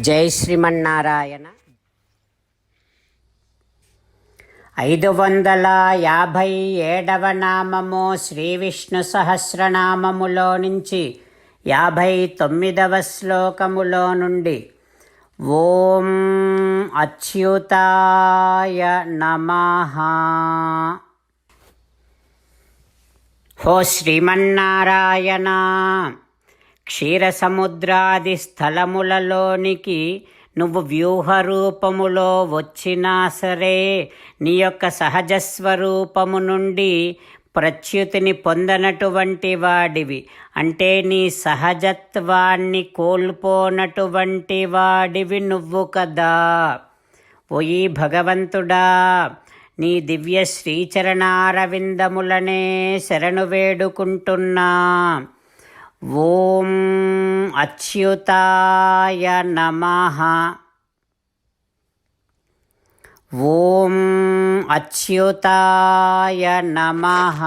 జై శ్రీమన్నారాయణ. ఐదు వందల యాభై ఏడవ నామము శ్రీ విష్ణు సహస్రనామములో నుంచి యాభై తొమ్మిదవ శ్లోకములో నుండి ఓం అచ్యుతాయ నమ. హో శ్రీమన్నారాయణ. క్షీరసముద్రాది స్థలములలోనికి నువ్వు వ్యూహరూపములో వచ్చినా సరే నీ యొక్క సహజస్వరూపము నుండి ప్రచ్యుతిని పొందనటువంటి వాడివి అంటే నీ సహజత్వాన్ని కోల్పోనటువంటి వాడివి నువ్వు కదా. ఓయి భగవంతుడా నీ దివ్య శ్రీచరణారవిందములనే శరణు వేడుకుంటున్నా. ఓం అచ్యుతాయ నమః. ఓం అచ్యుతాయ నమః.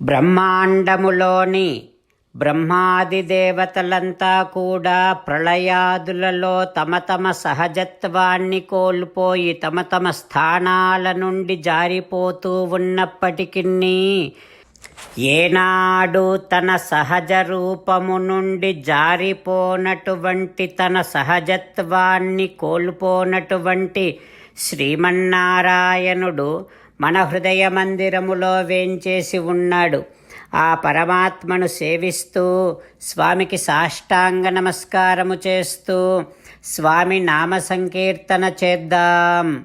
బ్రహ్మాండములోని బ్రహ్మాది దేవతలంతా కూడా ప్రళయాదులలో తమ తమ సహజత్వాన్ని కోల్పోయి తమ తమ స్థానాల నుండి జారిపోతూ ఉన్నప్పటికీ ఏనాడు తన సహజ రూపము నుండి జారిపోనటువంటి తన సహజత్వాన్ని కోల్పోనటువంటి శ్రీమన్నారాయణుడు మన హృదయ మందిరములో వేంచేసి ఉన్నాడు. ఆ పరమాత్మను సేవిస్తూ స్వామికి సాష్టాంగ నమస్కారము చేస్తూ స్వామి నామ సంకీర్తన చేద్దాం.